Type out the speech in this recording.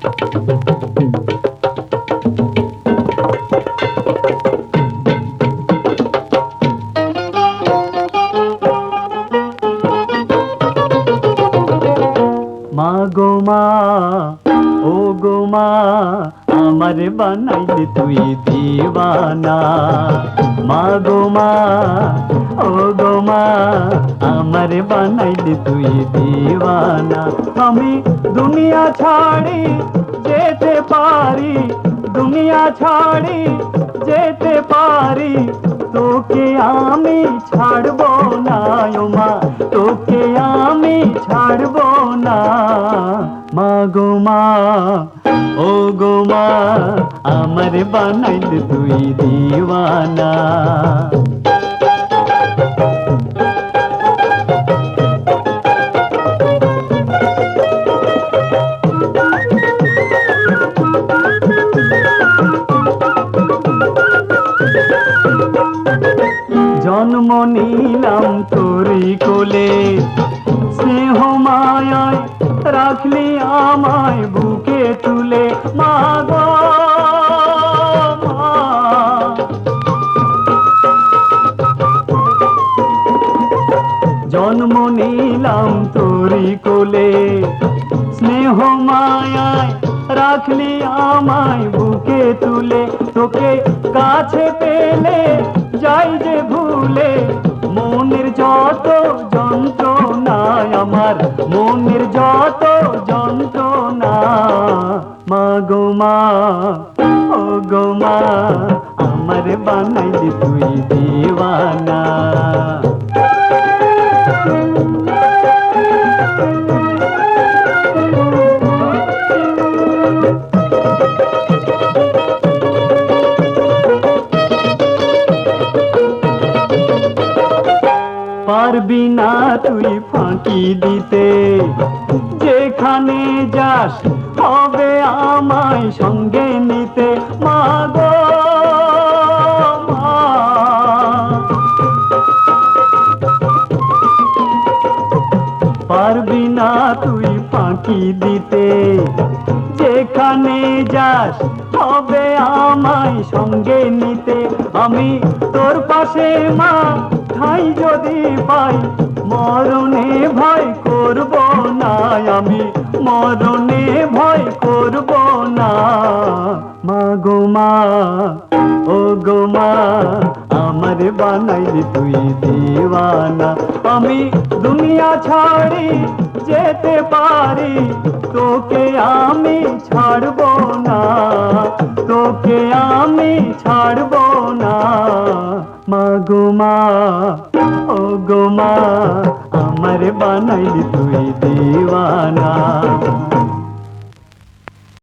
Thank you. আমার বানাইলে তুই দিবানা মা গো মা, ও গো মা, আমার বানাইলে তুই দিবানা আমি দুনিয়া ছাড়ি যেতে পারি, দুনিয়া ছাড়ি যেতে পারি। তোকে আমি ছাড়বো না মা, তোকে আমি ছাড়বো না। মা গো ও গো মা, আমার বানাইল তুই দিওয়ানা। জন্ম নিলাম তোরি কোলে, স্নেহ মায়ায় রাখলি আমায় জন্ম নিলাম তোরি কোলে। স্নেহ মায়ায় রাখলি আমায় বুকে তুলে। তোকে কাছে পেলে যাই যে ভুলে। মনের যত যন্ত্রণায় আমার, মনের যত যন্ত্রণা মা গো মা, ও গো মা, আমার বানাইলি তুই দিওয়ানা। পারবি না তুই ফাঁকি দিতে। যেখানে যাস হবে আমায় সঙ্গে নিতে। মা গো, মা। পারবি না তুই ফাঁকি দিতে। যেখানে যাস হবে আমায় সঙ্গে নিতে। আমি তোর পাশে মা ঠাই যদি পাই, মরণে ভয় করব না। আমি মরণে ভয় করব না। মা গো মা, ও গো মা, আমার বানাইলি তুই দিওয়ানা। আমি দুনিয়া ছাড়ি, যেতে পারি, তোকে আমি ছাড়বো না। তোকে আমি ছাড়বো মা গো মা ও গো মা আমার বানাইলি তুই দিওয়ানা।